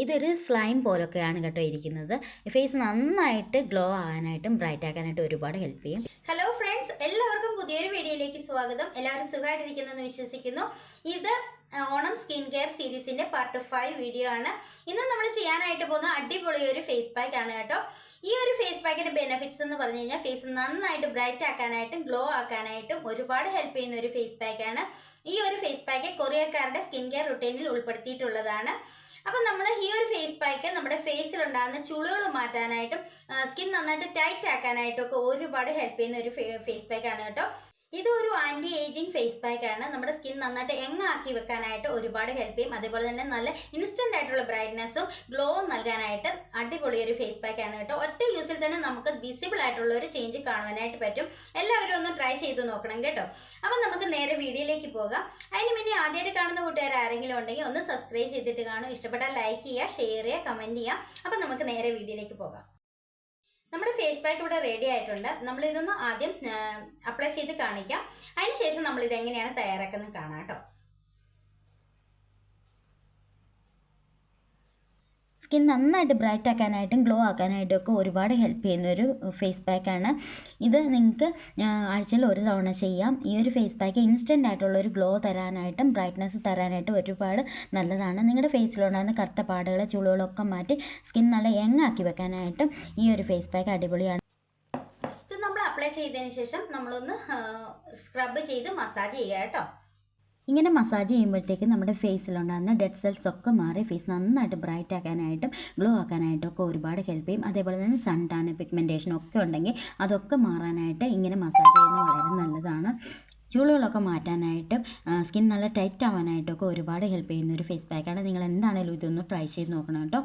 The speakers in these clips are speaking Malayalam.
ഇതൊരു സ്ലൈം പോലൊക്കെയാണ് കേട്ടോ ഇരിക്കുന്നത്. ഫേസ് നന്നായിട്ട് ഗ്ലോ ആകാനായിട്ടും ബ്രൈറ്റ് ആക്കാനായിട്ടും ഒരുപാട് ഹെൽപ്പ് ചെയ്യും. ഹലോ ഫ്രണ്ട്സ് എല്ലാവർക്കും പുതിയൊരു വീഡിയോയിലേക്ക് സ്വാഗതം. എല്ലാവരും സുഖമായിട്ടിരിക്കുന്നെന്ന് വിശ്വസിക്കുന്നു. ഇത് ഓണം സ്കിൻ കെയർ സീരീസിന്റെ പാർട്ട് ഫൈവ് വീഡിയോ ആണ്. ഇന്ന് നമ്മൾ ചെയ്യാനായിട്ട് പോകുന്ന അടിപൊളി ഒരു ഫേസ് പാക്ക് ആണ് കേട്ടോ. ഈ ഒരു ഫേസ് പാക്കിന്റെ ബെനിഫിറ്റ്സ് എന്ന് പറഞ്ഞു കഴിഞ്ഞാൽ ഫേസ് നന്നായിട്ട് ബ്രൈറ്റ് ആക്കാനായിട്ടും ഗ്ലോ ആക്കാനായിട്ടും ഒരുപാട് ഹെൽപ്പ് ചെയ്യുന്ന ഒരു ഫേസ് പാക്ക് ആണ്. ഈ ഒരു ഫേസ് പാക്ക് കൊറിയക്കാരുടെ സ്കിൻ കെയർ റുട്ടീനിൽ ഉൾപ്പെടുത്തിയിട്ടുള്ളതാണ്. അപ്പം നമ്മൾ ഈ ഒരു ഫേസ് പാക്ക് നമ്മുടെ ഫേസിൽ ഉണ്ടാകുന്ന ചുളികൾ മാറ്റാനായിട്ടും സ്കിൻ നന്നായിട്ട് ടൈറ്റ് ആക്കാനായിട്ടും ഒക്കെ ഒരുപാട് ഹെൽപ്പ് ചെയ്യുന്ന ഒരു ഫേസ് പാക്കാണ് കേട്ടോ. ഇത് ഒരു ആന്റി ഏജിങ് ഫേസ് പാക്ക് ആണ്. നമ്മുടെ സ്കിൻ നന്നായിട്ട് യങ് ആക്കി വെക്കാനായിട്ട് ഒരുപാട് ഹെൽപ്പ് ചെയ്യും. അതേപോലെ തന്നെ നല്ല ഇൻസ്റ്റന്റ് ആയിട്ടുള്ള ബ്രൈറ്റ്നെസ്സും ഗ്ലോവും നൽകാനായിട്ട് അടിപൊളി ഒരു ഫേസ് പാക്ക് ആണ് കേട്ടോ. ഒറ്റ യൂസിൽ തന്നെ നമുക്ക് വിസിബിൾ ആയിട്ടുള്ള ഒരു ചേഞ്ച് കാണുവാനായിട്ട് പറ്റും. എല്ലാവരും ഒന്ന് ട്രൈ ചെയ്ത് നോക്കണം കേട്ടോ. അപ്പം നമുക്ക് നേരെ വീഡിയോയിലേക്ക് പോകാം. അതിന് മുന്നേ ആദ്യമായിട്ട് കാണുന്ന കൂട്ടുകാർ ആരെങ്കിലും ഉണ്ടെങ്കിൽ ഒന്ന് സബ്സ്ക്രൈബ് ചെയ്തിട്ട് കാണും. ഇഷ്ടപ്പെട്ടാൽ ലൈക്ക് ചെയ്യുക ഷെയർ ചെയ്യുക കമന്റ് ചെയ്യുക. അപ്പം നമുക്ക് നേരെ വീഡിയോയിലേക്ക് പോകാം. നമ്മുടെ ഫേസ് പാക്ക് ഇവിടെ റെഡി ആയിട്ടുണ്ട്. നമ്മൾ ഇതൊന്ന് ആദ്യം അപ്ലൈ ചെയ്ത് കാണിക്കാം. അതിനുശേഷം നമ്മൾ ഇത് എങ്ങനെയാണ് തയ്യാറാക്കുന്നത് കാണാം കേട്ടോ. സ്കിൻ നന്നായിട്ട് ബ്രൈറ്റ് ആക്കാനായിട്ടും ഗ്ലോ ആക്കാനായിട്ടും ഒക്കെ ഒരുപാട് ഹെൽപ്പ് ചെയ്യുന്ന ഒരു ഫേസ് പാക്കാണ്. ഇത് നിങ്ങൾക്ക് ആഴ്ചയിൽ ഒരു തവണ ചെയ്യാം. ഈ ഒരു ഫേസ് പാക്ക് ഇൻസ്റ്റന്റ് ആയിട്ടുള്ള ഒരു ഗ്ലോ തരാനായിട്ടും ബ്രൈറ്റ്നസ് തരാനായിട്ടും ഒരുപാട് നല്ലതാണ്. നിങ്ങളുടെ ഫേസിലുണ്ടാകുന്ന കറുത്ത പാടുകൾ ചുളുകളൊക്കെ മാറ്റി സ്കിൻ നല്ല യങ് ആക്കി വെക്കാനായിട്ടും ഈ ഒരു ഫേസ് പാക്ക് അടിപൊളിയാണ്. ഇത് നമ്മൾ അപ്ലൈ ചെയ്തതിന് ശേഷം നമ്മളൊന്ന് സ്ക്രബ് ചെയ്ത് മസാജ് ചെയ്യുക കേട്ടോ. ഇങ്ങനെ മസാജ് ചെയ്യുമ്പോഴത്തേക്കും നമ്മുടെ ഫേസിലുണ്ടാകുന്ന ഡെഡ് സെൽസ് ഒക്കെ മാറി ഫേസ് നന്നായിട്ട് ബ്രൈറ്റ് ആക്കാനായിട്ടും ഗ്ലോ ആക്കാനായിട്ടും ഒക്കെ ഒരുപാട് ഹെൽപ്പ് ചെയ്യും. അതേപോലെ തന്നെ സൺ ടാൻ പിഗ്മെന്റേഷൻ ഒക്കെ ഉണ്ടെങ്കിൽ അതൊക്കെ മാറാനായിട്ട് ഇങ്ങനെ മസാജ് ചെയ്യുന്നത് വളരെ നല്ലതാണ്. ചുളികളൊക്കെ മാറ്റാനായിട്ടും സ്കിൻ നല്ല ടൈറ്റ് ആവാനായിട്ടൊക്കെ ഒരുപാട് ഹെൽപ്പ് ചെയ്യുന്ന ഒരു ഫേസ് പാക്കാണ് നിങ്ങൾ എന്താണേലും ഇതൊന്ന് ട്രൈ ചെയ്ത് നോക്കണം കേട്ടോ.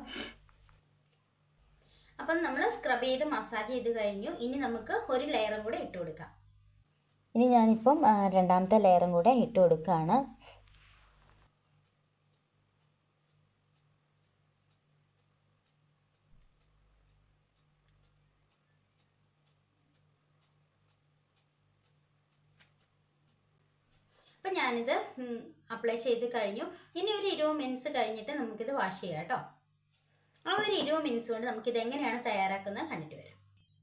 അപ്പം നമ്മൾ സ്ക്രബ് ചെയ്ത് മസാജ് ചെയ്ത് കഴിഞ്ഞു. ഇനി നമുക്ക് ഒരു ലെയറും കൂടെ ഇട്ട് കൊടുക്കാം. ഇനി ഞാനിപ്പം രണ്ടാമത്തെ ലെയറും കൂടെ ഇട്ട് കൊടുക്കുകയാണ് അപ്പം ഞാനിത് അപ്ലൈ ചെയ്ത് കഴിഞ്ഞു. ഇനി ഒരു ഇരുപത് മിനിറ്റ്സ് കഴിഞ്ഞിട്ട് നമുക്കിത് വാഷ് ചെയ്യാം കേട്ടോ. ആ ഒരു ഇരുപത് മിനിറ്റ്സ് കൊണ്ട് നമുക്കിത് എങ്ങനെയാണ് തയ്യാറാക്കുന്നത് കണ്ടിട്ട് വരാം.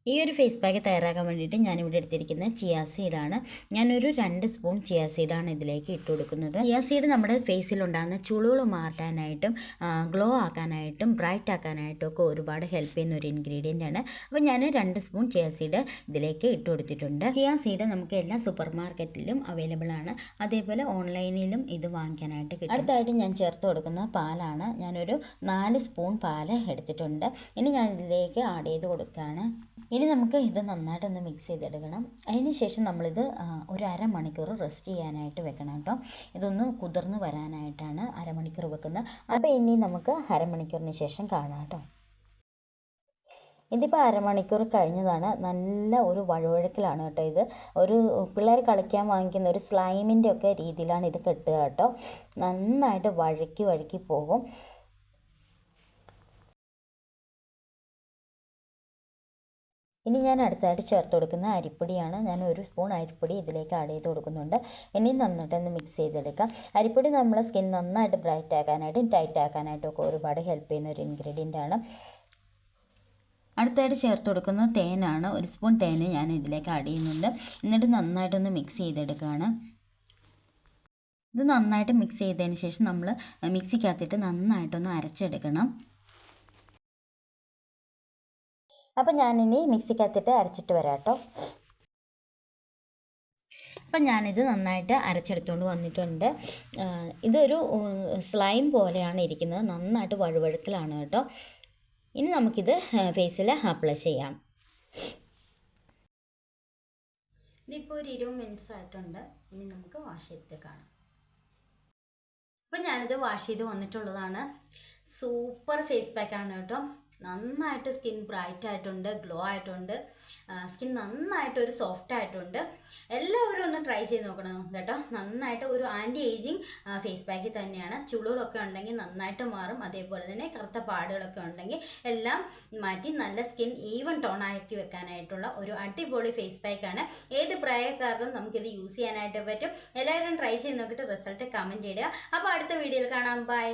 ഈ ഒരു ഫേസ് പാക്ക് തയ്യാറാക്കാൻ വേണ്ടിയിട്ട് ഞാനിവിടെ എടുത്തിരിക്കുന്ന ചിയാ സീഡാണ് ഞാനൊരു രണ്ട് സ്പൂൺ ചിയാ സീഡാണ് ഇതിലേക്ക് ഇട്ട് കൊടുക്കുന്നത്. ചിയാ സീഡ് നമ്മുടെ ഫേസിലുണ്ടാകുന്ന ചുളുകൾ മാറ്റാനായിട്ടും ഗ്ലോ ആക്കാനായിട്ടും ബ്രൈറ്റ് ആക്കാനായിട്ടും ഒക്കെ ഒരുപാട് ഹെൽപ്പ് ചെയ്യുന്ന ഒരു ഇൻഗ്രീഡിയന്റ് ആണ്. അപ്പോൾ ഞാൻ രണ്ട് സ്പൂൺ ചിയാ സീഡ് ഇതിലേക്ക് ഇട്ട് കൊടുത്തിട്ടുണ്ട്. ചിയാ സീഡ് നമുക്ക് എല്ലാ സൂപ്പർ മാർക്കറ്റിലും അവൈലബിൾ ആണ്. അതേപോലെ ഓൺലൈനിലും ഇത് വാങ്ങിക്കാനായിട്ട് കിട്ടും. അടുത്തായിട്ട് ഞാൻ ചേർത്ത് കൊടുക്കുന്ന പാലാണ് ഞാനൊരു നാല് സ്പൂൺ പാൽ എടുത്തിട്ടുണ്ട്. ഇനി ഞാൻ ഇതിലേക്ക് ആഡ് ചെയ്ത് കൊടുക്കുകയാണ്. ഇനി നമുക്ക് ഇത് നന്നായിട്ടൊന്ന് മിക്സ് ചെയ്തെടുക്കണം. അതിന് ശേഷം നമ്മളിത് ഒരു അരമണിക്കൂർ റെസ്റ്റ് ചെയ്യാനായിട്ട് വെക്കണം കേട്ടോ. ഇതൊന്ന് കുതിർന്ന് വരാനായിട്ടാണ് അരമണിക്കൂർ വെക്കുന്നത്. അപ്പോൾ ഇനി നമുക്ക് അരമണിക്കൂറിന് ശേഷം കാണാം കേട്ടോ. ഇതിപ്പോൾ അരമണിക്കൂർ കഴിഞ്ഞതാണ്. നല്ല ഒരു വഴുവഴുക്കലാണ് കേട്ടോ ഇത്. ഒരു പിള്ളേർ കളിക്കാൻ വാങ്ങിക്കുന്ന ഒരു സ്ലൈമിന്റെ ഒക്കെ രീതിയിലാണ് ഇത് കെട്ടുക കേട്ടോ. നന്നായിട്ട് വഴുക്കി വഴുക്കി പോകും. ഇനി ഞാൻ അടുത്തായിട്ട് ചേർത്ത് കൊടുക്കുന്ന അരിപ്പൊടിയാണ്. ഞാൻ ഒരു സ്പൂൺ അരിപ്പൊടി ഇതിലേക്ക് ആഡ് ചെയ്ത് കൊടുക്കുന്നുണ്ട്. ഇനി നന്നായിട്ടൊന്ന് മിക്സ് ചെയ്തെടുക്കാം. അരിപ്പൊടി നമ്മളെ സ്കിൻ നന്നായിട്ട് ബ്രൈറ്റ് ആക്കാനായിട്ടും ടൈറ്റ് ആക്കാനായിട്ടും ഒക്കെ ഒരുപാട് ഹെൽപ്പ് ചെയ്യുന്ന ഒരു ഇൻഗ്രീഡിയന്റ് ആണ്. അടുത്തായിട്ട് ചേർത്ത് കൊടുക്കുന്ന തേനാണ്. ഒരു സ്പൂൺ തേൻ ഞാൻ ഇതിലേക്ക് ആഡ് ചെയ്യുന്നുണ്ട്. എന്നിട്ട് നന്നായിട്ടൊന്ന് മിക്സ് ചെയ്തെടുക്കുകയാണ്. ഇത് നന്നായിട്ട് മിക്സ് ചെയ്തതിന് ശേഷം നമ്മൾ മിക്സിക്കകത്തിട്ട് നന്നായിട്ടൊന്ന് അരച്ചെടുക്കണം. അപ്പം ഞാനിനി മിക്സിക്കകത്തിട്ട് അരച്ചിട്ട് വരാം കേട്ടോ. അപ്പം ഞാനിത് നന്നായിട്ട് അരച്ചെടുത്തുകൊണ്ട് വന്നിട്ടുണ്ട്. ഇതൊരു സ്ലൈം പോലെയാണ് ഇരിക്കുന്നത്. നന്നായിട്ട് വഴുവഴുക്കലാണ് കേട്ടോ. ഇനി നമുക്കിത് ഫേസിൽ അപ്ലൈ ചെയ്യാം. ഇതിപ്പോൾ ഒരു ഇരുപത് മിനിറ്റ്സ് ആയിട്ടുണ്ട്. ഇനി നമുക്ക് വാഷ് ചെയ്തിട്ട് കാണാം. അപ്പം ഞാനിത് വാഷ് ചെയ്ത് വന്നിട്ടുള്ളതാണ്. സൂപ്പർ ഫേസ് പാക്കാണ് കേട്ടോ. നന്നായിട്ട് സ്കിൻ ബ്രൈറ്റ് ആയിട്ടുണ്ട് ഗ്ലോ ആയിട്ടുണ്ട്. സ്കിൻ നന്നായിട്ട് ഒരു സോഫ്റ്റ് ആയിട്ടുണ്ട്. എല്ലാവരും ഒന്ന് ട്രൈ ചെയ്ത് നോക്കണം കേട്ടോ. നന്നായിട്ട് ഒരു ആന്റി ഏജിങ് ഫേസ് പാക്ക് തന്നെയാണ്. ചുളുകളൊക്കെ ഉണ്ടെങ്കിൽ നന്നായിട്ട് മാറും. അതേപോലെ തന്നെ കറുത്ത പാടുകളൊക്കെ ഉണ്ടെങ്കിൽ എല്ലാം മാറ്റി നല്ല സ്കിൻ ഈവൻ ടോൺ ആക്കി വെക്കാനായിട്ടുള്ള ഒരു അടിപൊളി ഫേസ് പാക്കാണ് ഏത് പ്രായക്കാർക്കും നമുക്കിത് യൂസ് ചെയ്യാനായിട്ട് പറ്റും. എല്ലാവരും ട്രൈ ചെയ്ത് നോക്കിയിട്ട് റിസൾട്ട് കമന്റ് ചെയ്യുക അപ്പോൾ അടുത്ത വീഡിയോയിൽ കാണാം. ബൈ.